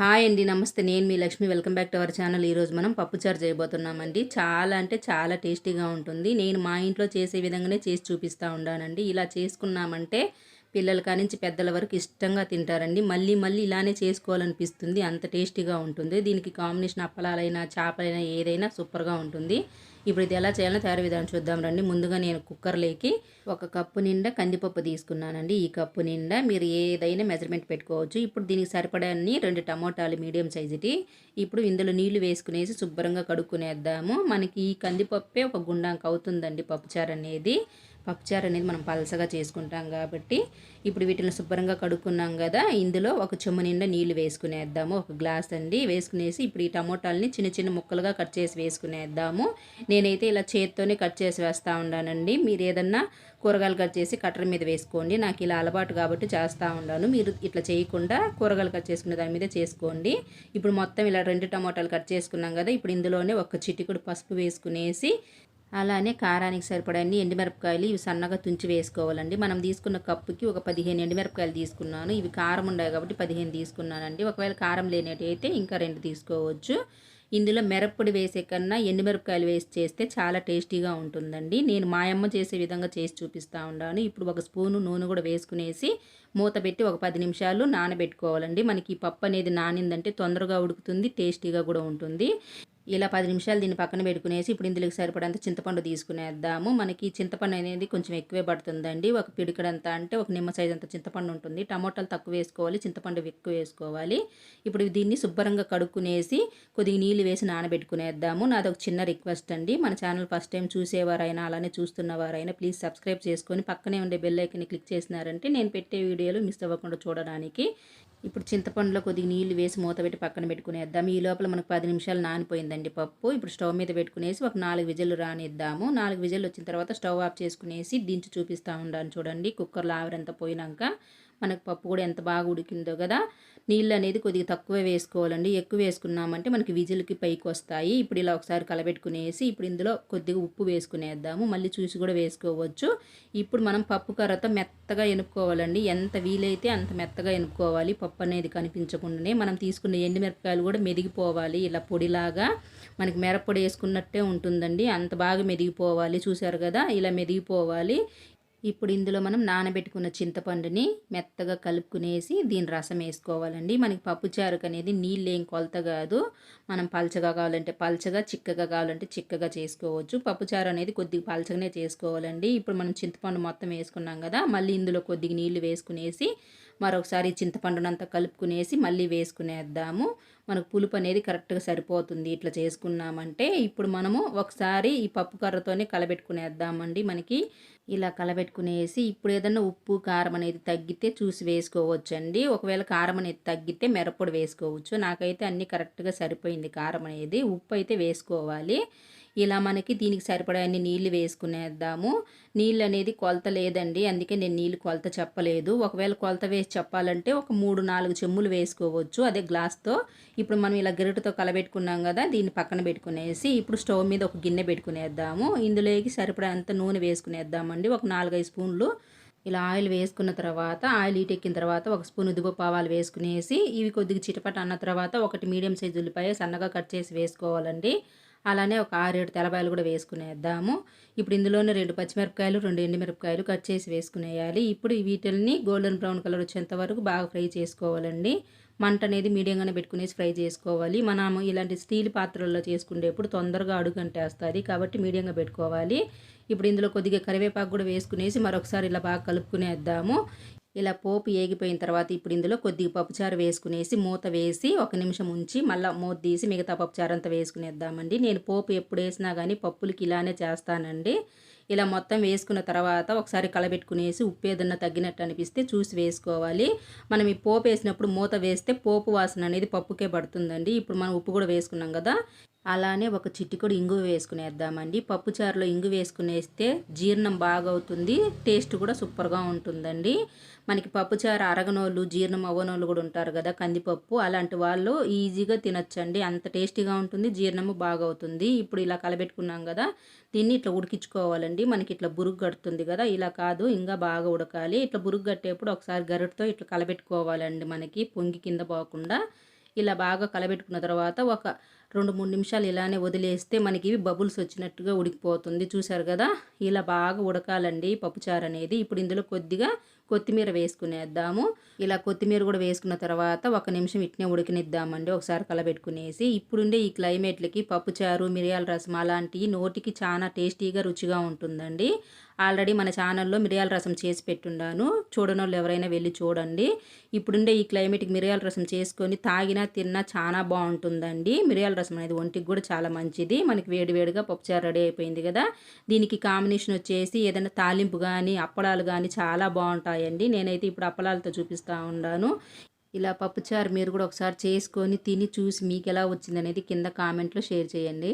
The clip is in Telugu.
హాయ్ అండి నమస్తే. నేను మీ Lakshmi. Welcome back to our channel. ఈరోజు మనం పప్పుచారు చేయబోతున్నామండి. చాలా అంటే చాలా టేస్టీగా ఉంటుంది. నేను మా ఇంట్లో చేసే విధంగానే చేసి చూపిస్తూ ఉన్నానండి. ఇలా చేసుకున్నామంటే పిల్లల కానించి పెద్దల వరకు ఇష్టంగా తింటారండి. మళ్ళీ మళ్ళీ ఇలానే చేసుకోవాలనిపిస్తుంది. అంత టేస్టీగా ఉంటుంది. దీనికి కాంబినేషన్ అప్పలాలైనా చేపలైనా ఏదైనా సూపర్గా ఉంటుంది. ఇప్పుడు ఇది ఎలా చేయాలో తయారు విధానం చూద్దాం రండి. ముందుగా నేను కుక్కర్లోకి ఒక కప్పు నిండా కందిపప్పు తీసుకున్నానండి. ఈ కప్పు నిండా మీరు ఏదైనా మెజర్మెంట్ పెట్టుకోవచ్చు. ఇప్పుడు దీనికి సరిపడాన్ని రెండు టమోటాలు మీడియం సైజుటి ఇప్పుడు ఇందులో నీళ్ళు వేసుకునేసి శుభ్రంగా కడుక్కునేద్దాము. మనకి ఈ కందిపప్పే ఒక గుండాంక అవుతుందండి పప్పుచారు అనేది. పప్పుచారు అనేది మనం పలసగా చేసుకుంటాం కాబట్టి ఇప్పుడు వీటిని శుభ్రంగా కడుక్కున్నాం కదా ఇందులో ఒక చెమ్ము నిండా నీళ్ళు వేసుకునేద్దాము. ఒక గ్లాస్ అండి వేసుకునేసి ఇప్పుడు ఈ టమోటాలని చిన్న చిన్న ముక్కలుగా కట్ చేసి వేసుకునేద్దాము. నేనైతే ఇలా చేత్తోనే కట్ చేసి వేస్తూ ఉన్నానండి. మీరు ఏదన్నా కూరగాయలు కట్ చేసి కట్టర్ మీద వేసుకోండి. నాకు ఇలా అలవాటు కాబట్టి చేస్తూ ఉన్నాను. మీరు ఇట్లా చేయకుండా కూరగాయలు కట్ చేసుకునే దాని మీద చేసుకోండి. ఇప్పుడు మొత్తం ఇలా రెండు టమోటాలు కట్ చేసుకున్నాం కదా ఇప్పుడు ఇందులోనే ఒక చిటికుడు పసుపు వేసుకునేసి అలానే కారానికి సరిపడన్ని ఎండుమిరపకాయలు ఇవి సన్నగా తుంచి వేసుకోవాలండి. మనం తీసుకున్న కప్పుకి ఒక పదిహేను ఎండుమిరపకాయలు తీసుకున్నాను. ఇవి కారం ఉన్నాయి కాబట్టి పదిహేను తీసుకున్నానండి. ఒకవేళ కారం లేనట్టు అయితే ఇంకా రెండు తీసుకోవచ్చు. ఇందులో మిరప్పొడి వేసే కన్నా ఎండుమిరపకాయలు వేసి చేస్తే చాలా టేస్టీగా ఉంటుందండి. నేను మా అమ్మ చేసే విధంగా చేసి చూపిస్తూ ఉన్నాను. ఇప్పుడు ఒక స్పూను నూనె కూడా వేసుకునేసి మూత పెట్టి ఒక పది నిమిషాలు నానబెట్టుకోవాలండి. మనకి ఈ పప్పు అనేది నానిందంటే తొందరగా ఉడుకుతుంది టేస్టీగా కూడా ఉంటుంది. ఇలా పది నిమిషాలు దీన్ని పక్కన పెట్టుకునేసి ఇప్పుడు ఇందులోకి సరిపడంత చింతపండు తీసుకునేద్దాము. మనకి చింతపండు అనేది కొంచెం ఎక్కువే పడుతుందండి. ఒక పిడికడంత అంటే ఒక నిమ్మ సైజ్ అంత చింతపండు ఉంటుంది. టమోటాలు తక్కువ వేసుకోవాలి చింతపండు ఎక్కువ వేసుకోవాలి. ఇప్పుడు దీన్ని శుభ్రంగా కడుక్కునేసి కొద్దిగా నీళ్ళు వేసి నానబెట్టుకునేద్దాము. నాది ఒక చిన్న రిక్వెస్ట్ అండి. మన ఛానల్ ఫస్ట్ టైం చూసేవారైనా అలానే చూస్తున్నవారైనా ప్లీజ్ సబ్స్క్రైబ్ చేసుకొని పక్కనే ఉండే బెల్ ఐకన్ని క్లిక్ చేసినారంటే నేను పెట్టే వీడియోలు మిస్ అవ్వకుండా చూడడానికి. ఇప్పుడు చింతపండులో కొద్దిగా నీళ్ళు వేసి మూత పెట్టి పక్కన పెట్టుకునేద్దాం ఈ లోపల మనకు పది నిమిషాలు నానిపోయిందండి. పప్పు ఇప్పుడు స్టవ్ మీద పెట్టుకునేసి ఒక నాలుగు విజిల్లు రానిద్దాము. నాలుగు విజిల్లు వచ్చిన తర్వాత స్టవ్ ఆఫ్ చేసుకునేసి దించి చూపిస్తూ ఉండాను చూడండి. కుక్కర్లో ఆవిరంతా పోయినాక మనకు పప్పు కూడా ఎంత బాగా ఉడికిందో కదా. నీళ్ళు అనేది కొద్దిగా తక్కువ వేసుకోవాలండి. ఎక్కువ వేసుకున్నామంటే మనకి విజిల్కి పైకి వస్తాయి. ఇప్పుడు ఇలా ఒకసారి కలబెట్టుకునేసి ఇప్పుడు ఇందులో కొద్దిగా ఉప్పు వేసుకునేద్దాము. మళ్ళీ చూసి కూడా వేసుకోవచ్చు. ఇప్పుడు మనం పప్పు కర్రతో మెత్తగా ఎనుక్కోవాలండి. ఎంత వీలైతే అంత మెత్తగా ఎనుక్కోవాలి. పప్పు అనేది కనిపించకుండానే మనం తీసుకున్న ఎండుమిరపకాయలు కూడా మెదిగిపోవాలి. ఇలా పొడిలాగా మనకి మిరప్పొడి వేసుకున్నట్టే ఉంటుందండి. అంత బాగా మెదిగిపోవాలి. చూసారు కదా? ఇలా మెదిగిపోవాలి. ఇప్పుడు ఇందులో మనం నానబెట్టుకున్న చింతపండుని మెత్తగా కలుపుకునేసి దీని రసం వేసుకోవాలండి. మనకి పప్పుచారుకు అనేది నీళ్ళు ఏం కొలత కాదు. మనం పల్చగా కావాలంటే పల్చగా చిక్కగా కావాలంటే చిక్కగా చేసుకోవచ్చు. పప్పుచారు అనేది కొద్దిగా పలచగానే చేసుకోవాలండి. ఇప్పుడు మనం చింతపండు మొత్తం వేసుకున్నాం కదా మళ్ళీ ఇందులో కొద్దిగా నీళ్ళు వేసుకునేసి మరొకసారి చింతపండునంతా కలుపుకునేసి మళ్ళీ వేసుకునేద్దాము. మనకు పులుపు అనేది కరెక్ట్గా సరిపోతుంది. ఇట్లా చేసుకున్నామంటే ఇప్పుడు మనము ఒకసారి ఈ పప్పు కర్రతోనే కలబెట్టుకునేద్దామండి మనకి. ఇలా కలబెట్టుకునేసి ఇప్పుడు ఏదన్నా ఉప్పు కారం అనేది తగ్గితే చూసి వేసుకోవచ్చండి. ఒకవేళ కారం అనేది తగ్గితే మిరప్పొడి వేసుకోవచ్చు. నాకైతే అన్నీ కరెక్ట్గా సరిపోయింది కారం అనేది. ఉప్పు అయితే వేసుకోవాలి. ఇలా మనకి దీనికి సరిపడా అన్ని నీళ్ళు వేసుకునేద్దాము. నీళ్ళు అనేది కొలత లేదండి. అందుకే నేను నీళ్ళు కొలత చెప్పలేదు. ఒకవేళ కొలత వేసి చెప్పాలంటే ఒక మూడు నాలుగు చెమ్ములు వేసుకోవచ్చు. అదే గ్లాస్తో. ఇప్పుడు మనం ఇలా గరిటతో కలబెట్టుకున్నాం కదా దీన్ని పక్కన పెట్టుకునేసి ఇప్పుడు స్టవ్ మీద ఒక గిన్నె పెట్టుకునేద్దాము. ఇందులోకి సరిపడా అంత నూనె వేసుకునేద్దామండి. ఒక నాలుగైదు స్పూన్లు. ఇలా ఆయిల్ వేసుకున్న తర్వాత ఆయిల్ ఎక్కిన తర్వాత ఒక స్పూన్ ఉద్దిపప్పు వేసుకునేసి ఇవి కొద్దిగా చిటపట అన్న తర్వాత ఒకటి మీడియం సైజు ఉల్లిపాయ సన్నగా కట్ చేసి వేసుకోవాలండి. అలానే ఒక ఆరేడు తెలబాయలు కూడా వేసుకునేద్దాము. ఇప్పుడు ఇందులోనే రెండు పచ్చిమిరపకాయలు రెండు ఎండుమిరపకాయలు కట్ చేసి వేసుకునేయాలి. ఇప్పుడు వీటిని గోల్డెన్ బ్రౌన్ కలర్ వచ్చేంత వరకు బాగా ఫ్రై చేసుకోవాలండి. మంట అనేది మీడియంగానే పెట్టుకునేసి ఫ్రై చేసుకోవాలి. మనము ఇలాంటి స్టీల్ పాత్రల్లో చేసుకునేప్పుడు తొందరగా అడుగంటేస్తుంది కాబట్టి మీడియంగా పెట్టుకోవాలి. ఇప్పుడు ఇందులో కొద్దిగా కరివేపాకు కూడా వేసుకునేసి మరొకసారి ఇలా బాగా కలుపుకునేద్దాము. ఇలా పోపు ఏగిపోయిన తర్వాత ఇప్పుడు ఇందులో కొద్దిగా పప్పుచారు వేసుకునేసి మూత వేసి ఒక నిమిషం ఉంచి మళ్ళీ మూత తీసి మిగతా పప్పుచారు అంతా వేసుకునేద్దామండి. నేను పోపు ఎప్పుడు వేసినా కానీ పప్పులకి ఇలానే చేస్తానండి. ఇలా మొత్తం వేసుకున్న తర్వాత ఒకసారి కలబెట్టుకునేసి ఉప్పు ఏదన్నా తగ్గినట్టు అనిపిస్తే చూసి వేసుకోవాలి. మనం ఈ పోపు వేసినప్పుడు మూత వేస్తే పోపు వాసన అనేది పప్పుకే పడుతుందండి. ఇప్పుడు మనం ఉప్పు కూడా వేసుకున్నాం కదా. అలానే ఒక చిటికొడు ఇంగు వేసుకునేద్దామండి. పప్పుచారులో ఇంగు వేసుకునేస్తే జీర్ణం బాగవుతుంది టేస్ట్ కూడా సూపర్గా ఉంటుందండి. మనకి పప్పుచారు అరగనోళ్ళు జీర్ణం అవ్వనోళ్ళు కూడా ఉంటారు కదా కందిపప్పు అలాంటి వాళ్ళు ఈజీగా తినొచ్చండి. అంత టేస్టీగా ఉంటుంది జీర్ణము బాగవుతుంది. ఇప్పుడు ఇలా కలబెట్టుకున్నాం కదా దీన్ని ఇట్లా ఉడికించుకోవాలండి. మనకి ఇట్లా బురుగు కడుతుంది కదా ఇలా కాదు ఇంకా బాగా ఉడకాలి. ఇట్లా బురుగు కట్టేప్పుడు ఒకసారి గరిటతో ఇట్లా కలబెట్టుకోవాలండి మనకి పొంగి కింద పోకుండా. ఇలా బాగా కలబెట్టుకున్న తర్వాత ఒక రెండు మూడు నిమిషాలు ఇలానే వదిలేస్తే మనకి ఇవి బబుల్స్ వచ్చినట్టుగా ఉడికిపోతుంది. చూసారు కదా? ఇలా బాగా ఉడకాలండి పప్పుచారు అనేది. ఇప్పుడు ఇందులో కొద్దిగా కొత్తిమీర వేసుకునేద్దాము. ఇలా కొత్తిమీర కూడా వేసుకున్న తర్వాత ఒక నిమిషం ఇట్నే ఉడికినిద్దామండి. ఒకసారి కలబెట్టుకునేసి ఇప్పుడుండే ఈ క్లైమేట్లకి పప్పుచారు మిరియాల రసం అలాంటివి నోటికి చాలా టేస్టీగా రుచిగా ఉంటుందండి. ఆల్రెడీ మన ఛానల్లో మిరియాల రసం చేసి పెట్టుండాను. చూడని వాళ్ళు ఎవరైనా వెళ్ళి చూడండి. ఇప్పుడుండే ఈ క్లైమేట్కి మిరియాల రసం చేసుకొని తాగినా తిన్నా చాలా బాగుంటుందండి. మిరియాల రసం అనేది ఒంటికి కూడా చాలా మంచిది. మనకి వేడివేడిగా పప్పుచారు రెడీ అయిపోయింది కదా. దీనికి కాంబినేషన్ వచ్చేసి ఏదైనా తాలింపు కానీ అప్పడాలు కానీ చాలా బాగుంటాయండి. నేనైతే ఇప్పుడు అప్పలాలతో చూపిస్తూ ఉన్నాను ఇలా పప్పుచారు మీరు కూడా ఒకసారి చేసుకొని తిని చూసి మీకు ఎలా వచ్చిందనేది కింద కామెంట్లో షేర్ చేయండి.